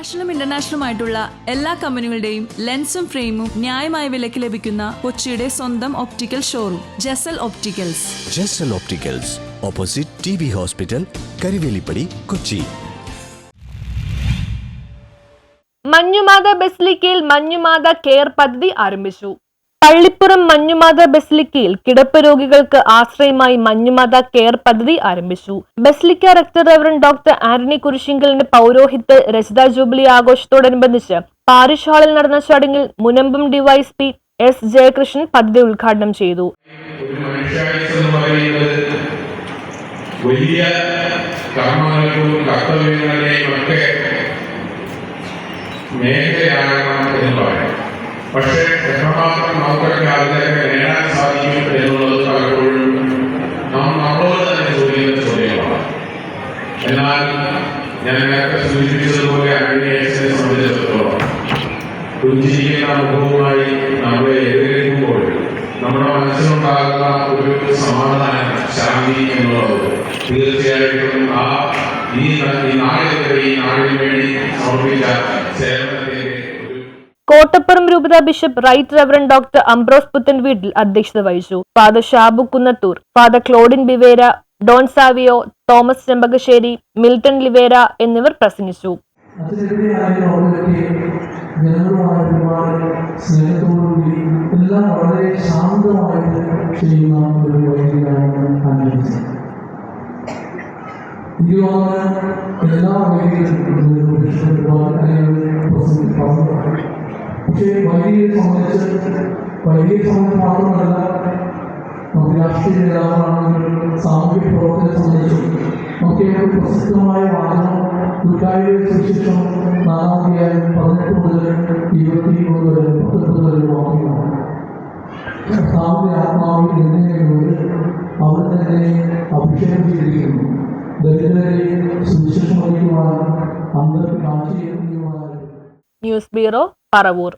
നാഷണലും ഇന്റർനാഷണലും ആയിട്ടുള്ള എല്ലാ കമ്പനികളുടെയും ലെൻസും ഫ്രെയിമും ന്യായമായ വിലയ്ക്ക് ലഭിക്കുന്ന കൊച്ചിയുടെ സ്വന്തം optical showroom Jasal opticals Jasal opticals opposite T B hospital Karuvelippady Kochi Manjumatha ബസ്ലിക്കയിൽ Manjumatha care പദ്ധതി ആരംഭിച്ചു. പള്ളിപ്പുറം മഞ്ഞുമാത ബസ്ലിക്കയിൽ കിടപ്പ് രോഗികൾക്ക് ആശ്രയമായി മഞ്ഞുമാത കെയർ പദ്ധതി ആരംഭിച്ചു. Basilica rector reverend doctor Antony കുരിശിങ്കലിന്റെ പൗരോഹിത്യ രചിത ജൂബിലി ആഘോഷത്തോടനുബന്ധിച്ച് പാരിഷ് ഹാളിൽ നടന്ന ചടങ്ങിൽ Munambam D Y S P S Jayakrishnan പദ്ധതി ഉദ്ഘാടനം ചെയ്തു. വലിയ മേഖലയാകണം എന്ന് പക്ഷേ എത്രമാത്രം നമുക്കൊക്കെ അതിലൊക്കെ നേടാൻ സാധിക്കും എന്നുള്ളത് പലപ്പോഴും നാം നമ്മളോട് തന്നെ ചോദിക്കുന്ന ചോദ്യമാണ് എന്നാൽ ഞാൻ നേരത്തെ സൂചിപ്പിച്ചതുപോലെ അഗ്നിയേഷനെ സംബന്ധിച്ചിടത്തോളം പുഞ്ചിരിക്കുന്ന മുഖവുമായി നമ്മളെ എതിരേൽക്കുമ്പോൾ നമ്മുടെ മനസ്സിലുണ്ടാകുന്ന ഒരു സമാധാനം ശാന്തി എന്നുള്ളത് തീർച്ചയായിട്ടും ആ ഈ ന- ഈ നാടിന് വേണ്ടി സമർപ്പിച്ച സേവനത്തിന്റെ ഒരു കോട്ടപ്പുറം രൂപത bishop right reverend doctor Ambrose Puthenveettil അധ്യക്ഷത വഹിച്ചു. Father Shabu Kunnathur father Claudin Bivera Don Savio Thomas Chembakassery Milton Livera എന്നിവർ പ്രസംഗിച്ചു. എല്ലാം വൈദികളും അല്ലെങ്കിൽ പക്ഷേ വൈദികരെ സംബന്ധിച്ച് വൈദികരെ സംബന്ധിച്ച് മാത്രമല്ല നമുക്ക് രാഷ്ട്രീയ നേതാവാണെങ്കിലും സാമൂഹ്യ പ്രവർത്തനത്തെ സംബന്ധിച്ചും നമുക്ക് ഏറ്റവും പ്രസിദ്ധമായ വാഹനം ഗുരുക്കായുടെ സുശിഷ്ടം നാലാമത്തെയായും പതിനെട്ട് മുതൽ ഇരുപത്തി മൂന്ന് വരെ പത്തൊമ്പത് വരെ വാക്യമാണ് കർത്താവിന്റെ ആത്മാവിൽ എന്തെങ്കിലും അവർ തന്നെ അഭിഷേകം ചെയ്തിരിക്കുന്നു. ദരിദ്രരെ സുവിശേഷം അറിയിക്കുവാൻ അന്തർക്ക് കാഴ്ച ചെയ്യുവാൻ ന്യൂസ് ബ്യൂറോ പറവൂർ.